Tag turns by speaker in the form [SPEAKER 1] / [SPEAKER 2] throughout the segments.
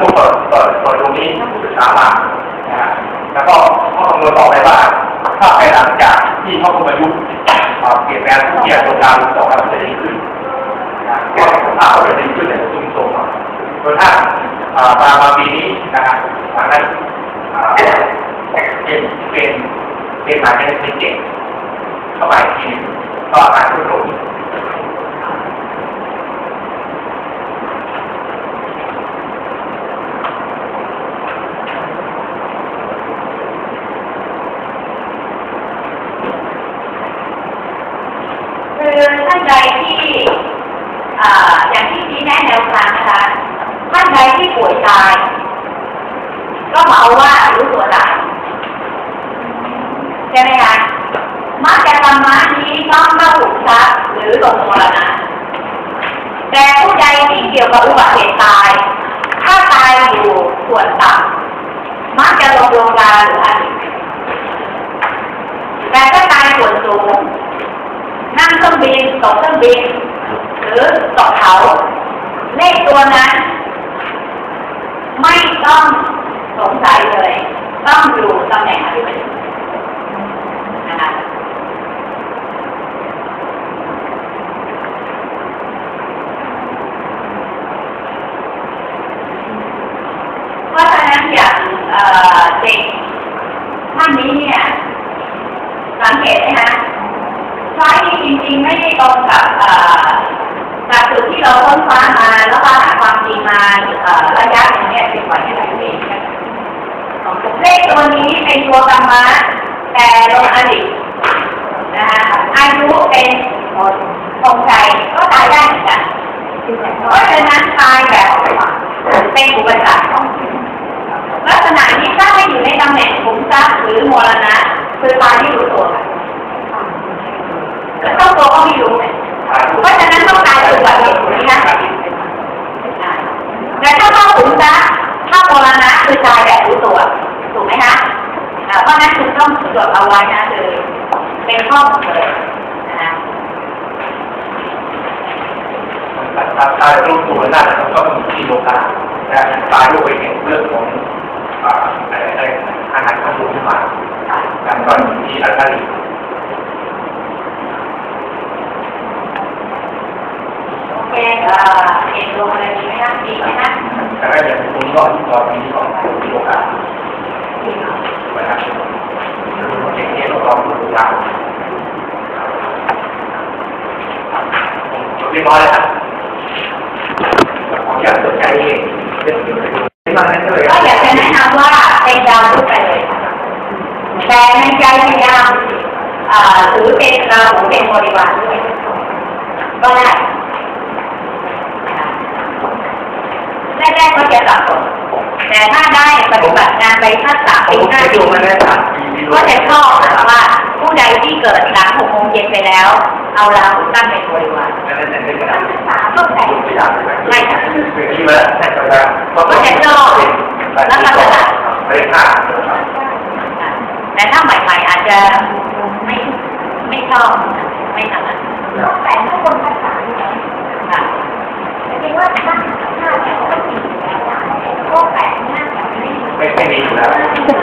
[SPEAKER 1] ตัวเปิดเปิดเปิดตรงนี้ศึกษามานะฮะแล้วก็ข้อคำนวณต่อไปว่าถ้าภายหลังจากที่เขาคุมอายุอ่าเปลี่ยนแปลงทุกอย่างตัวการต่อการจะดีขึ้นก็ถ้าเขาจะดีขึ้นเนี่ยตุ้มโตมาจนถ้าอ่ามามาปีนี้นะฮะทางนั้นอ่าเป็นเป็นเป็นหมายเป็นเป็นเด็กเข้าไปทีก็อาการทุกลง
[SPEAKER 2] คือท่านใดที่อ่าอย่างที่ชี้แนะแนวทางนะคะท่านใดที่ป่วยตาย ก็เมาว่ารู้ตัวตายใช่ไหมคะมักจะธรรมะนี้ต้องเข้าถูกท รือลงมรณะแต่ผู้ใดที่เกี่ยวกับอุบัติเหตุตาย ถ้าตายอยู่ส่วนต่ำมักจะลงโรงพยาหรืออาทิตย์แต่ถ้าตายส่วนสูงนั่งเครื่องบินตกเครื่องบินหรือตกเขาเลขตัวนั้น ไม่ต้องสงสัยเลย ต้องอยู่ตำแหน่งอธิบดีนะคะเพราะฉะนั้นอย่างเอ่อเด็กท่านนี้เนี่ย สังเกตไหมฮะ ไฟจริงๆไม่ได้ตรง กับเอ่อกับจุดที่เราค้นคว้ามาแล้วก็หาความจริงมาเอ่อระยะหนึงเนี่ยเป็นกว่าที่เราเองเลขตัวนี้เป็นตัวกรรมะแต่ลงอดีตนะคะอายุเป็นคงใจก็ตายได้เหมือนกันเพราะฉะนั้นตายแบบเป็นอุปสรรคลักษณะนี้ถ้าไม่อยู่ในตำแหน่งขุมทรัพย์หรือมรณะคือตายที่รู้ตัวค่ะ แล้วเจ้าตัวก็ไม่รู้ไงเพราะฉะนั้นต้องการอุบัติเหตุนี้นะแต่ถ้าเข้าขุมทรัพย์ถ้ามรณะคือตายแบบรู้ตัว ถูกไหมคะอ่าเพราะฉะนั้นคุณ ต้องจดเอาไว้นะคือเป็นข้อมูลเลยนะคะ
[SPEAKER 1] ตาตาลูกตัวนั่นก็มีที่โลกาแต่ตายด้วยเนี่ยเรื่องของอ่าอะไรอะไรอาหารข้าวหมูมาการก่อนที่อัลตาลี
[SPEAKER 2] โอเคเอ่อเห็นลงอะไรดีไหมคะดีไหมคะ
[SPEAKER 1] แต่ก็ยังคงรอดรอปีนี้ก่อนที่โลกา
[SPEAKER 2] ดีเนาะ
[SPEAKER 1] ไว้นะอย่างนี้เราลองดูยาวเรียบร้อยแล้วครับออนุญาตสนใจเองไม่มานั้นเลย
[SPEAKER 2] ก็อยากจะแนะนำว่าเป็นดาวพุธไปเลยค่ะแต่ในใจพยายามถือเป็นราหูเป็นบริวารด้วยก็ได้แรกๆก็จะสับสนแต่ถ้าได้ปฏิบัติงานไปทักษะ
[SPEAKER 1] ผ
[SPEAKER 2] ปีห้า
[SPEAKER 1] ปดูมาแล้วครับ
[SPEAKER 2] ก็จะชอบนะคะว่าผู้ใดที่เกิดหลังหกโมงเย็นไปแล้ว เอาราหูตั้งเป็นบริวาร
[SPEAKER 1] นักระดาษ
[SPEAKER 2] ศึกษาเข้าใส่
[SPEAKER 1] ไม่
[SPEAKER 2] ค่ะ
[SPEAKER 1] คือนี่มาแล้ว
[SPEAKER 2] ก็จะแต่ถ้าใหม่ๆอาจจะไม่ไม่ชอบไม่ทำดแต่ถ้าคนภาษาเนี่ยค่ะแต่จริงว่าถ้าถ้าแต่ก็มีแล้วนะก็แปลกหน้าแบบไม่
[SPEAKER 1] ไม่ไม่มีอยู่แล้ว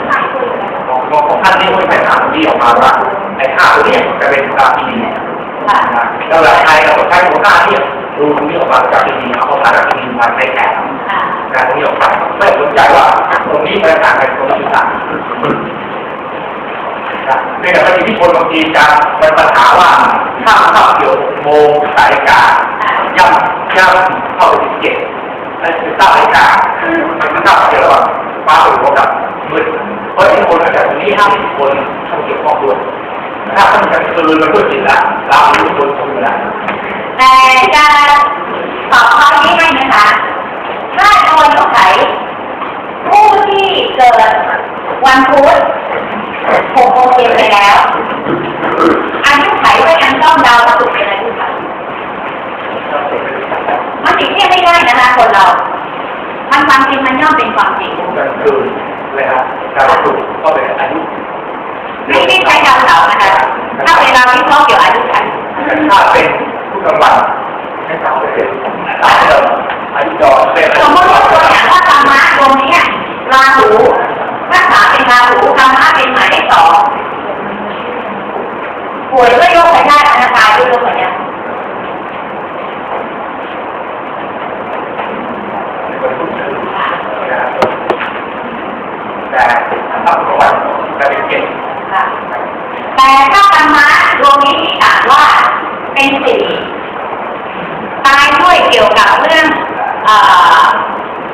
[SPEAKER 2] ใช่คุยกัน
[SPEAKER 1] ของของ ท่านนี่ไม่ใช่ถามที่ออกมาว่าไอ้ข้าวตัวนี้จะเป็นกาที่ดี
[SPEAKER 2] ค่ะ
[SPEAKER 1] แล้วเราใช้เราใช้หัวหน้าที่ดูตรงนี้ออกมาจากที่ดีเอาภาษาจากที่ดีมาใช้แทน
[SPEAKER 2] ค่ะ
[SPEAKER 1] งานตรงนี้ออกไปไม่สนใจว่าตรงนี้มันต่างกันตรงนี้ต่างในแต่ว่าที่คนบางทีจะเป็นปัญหาว่าถ้าเข้าเกี่ยวโมงสายการย่ำย่ำเข้าไปเจ็ดนั่นคือเก้านาฬิกามันก็เก้าเกี่ยวระหว่างฟ้าหรือกับมืด เพราะที่คนอาจจะตรงนี้ห้าสิบคนเข้าเกี่ยวข้องด้วยถ้ามันจะคืนมันก็จิตละเราทุกคนทำไม่ได้
[SPEAKER 2] แต่จะตอบข้อนี้ให้นะคะถ้าโดนสงสัยผู้ที่เกิดวันพุธหกโมงเย็นไปแล้วอายุไขก็ยังต้องดาวประตุเป็นอายุไขมันติดเทียบไม่ได้นะคะคนเรา มันความจริงมันย่อมเป็นความจริง
[SPEAKER 1] ก็คือเลยครับ การถูกก็เป็นอายุ
[SPEAKER 2] ไม่ได้ใช้ดาวเสาร์นะคะถ้าเวลาวิเคราะห์เกี่ยวกับอายุไข
[SPEAKER 1] ถ้าเป็นผู้กำกับให้สาวเป็นอายุเดิมอายุดอนเป็น
[SPEAKER 2] สมมติ แต่ถ้าธรรมะดวงนี้ที่กล่าวว่าเป็นสี่ตายด้วยเกี่ยวกับเรื่อง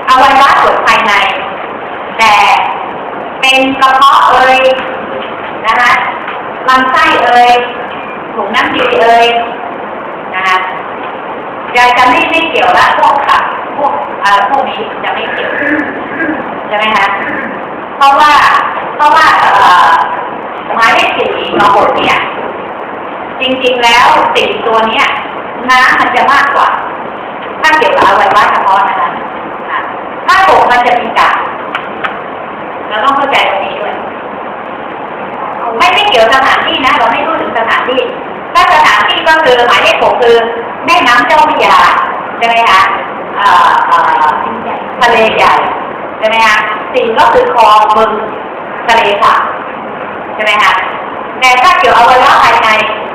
[SPEAKER 2] อวัยวะส่วนภายใน แต่เป็นกระเพาะเอ่ยนะคะลำไส้เอ่ยถุงน้ำดีเอ่ยนะคะจะไม่ไม่เกี่ยวละพวกขับพวกอ่าพวกนี้จะไม่เกี่ยวใช่ไหมคะเพราะว่าเพราะว่า หมายเลขสี่กระบดเนี่ย จริงๆแล้วสี่ตัวเนี้ยน้ำมันจะมากกว่า ถ้าเกี่ยวกับอวัยวะเฉพาะนะคะอะถ้าหกมันจะมีกากเราต้องเข้าใจตรงนี้ด้วย ไม่ไม่เกี่ยวสถานที่นะ เราไม่พูดถึงสถานที่ถ้าสถานที่ก็คือหมายเลขหกคือแม่น้ำเจ้าพระยาใช่ไหมคะเอ่อเอ่อทะเลใหญ่ใช่ไหมคะสี่ก็คือคลองบึงทะเลสาบใช่ไหมคะแต่ถ้าเกี่ยวอวัยวะภายใน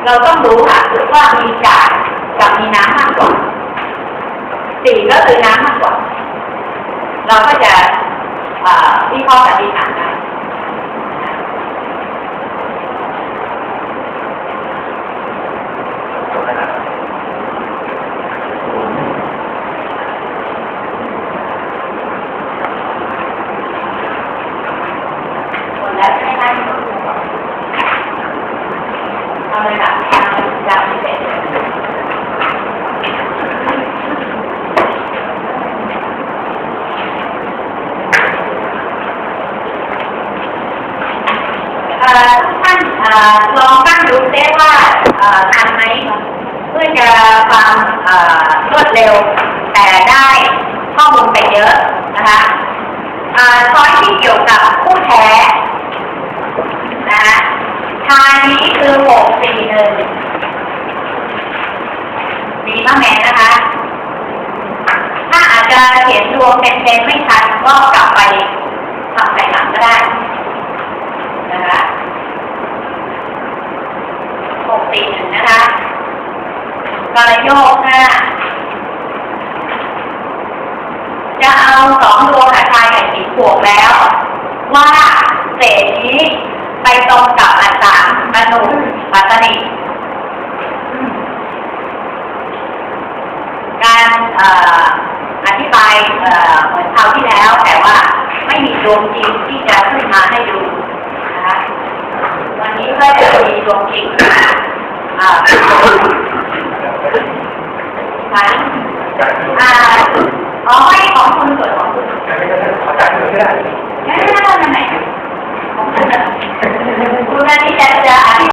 [SPEAKER 2] เราต้องรู้ค่ะว่ามีกากกับมีน้ำมากกว่าสี่ก็คือน้ำมากกว่า เราก็จะอ่อวิเคราะห์สันนิษฐานได้
[SPEAKER 1] จบแล้วนะ
[SPEAKER 2] หมดแล้วใช่ไหมคะเอาเลยค่ะยังไม่เสร็จเอ่อ ทุกท่านลองตั้งดูได้ว่าทันไหมเพื่อจะความรวดเร็ว แต่ได้ข้อมูลไปเยอะนะคะช้อยที่เกี่ยวกับผู้แท้นะคะทายนี้คือหกสี่หนึ่งมีมะแม่นะคะ ถ้าอาจจะเขียนรวมเป็นๆไม่ทันก็กลับไปทำใส่หลังก็ได้ นะคะหกสี่หนึ่งนะคะ กระโยกหน้าจะเอาสองดวงอาคารแห่งหินบวกแล้ว ว่าเศษนี้ไปตรงกับอัตตาบรรนุปัตตนิการอธิบายเอ่อเหมือนคราวที่แล้วแต่ว่าไม่มีดวงจริงที่จะขึ้นมาให้ดูนะคะวันนี้ก็จะมีดวงจริงอ่าค่ะ
[SPEAKER 1] จ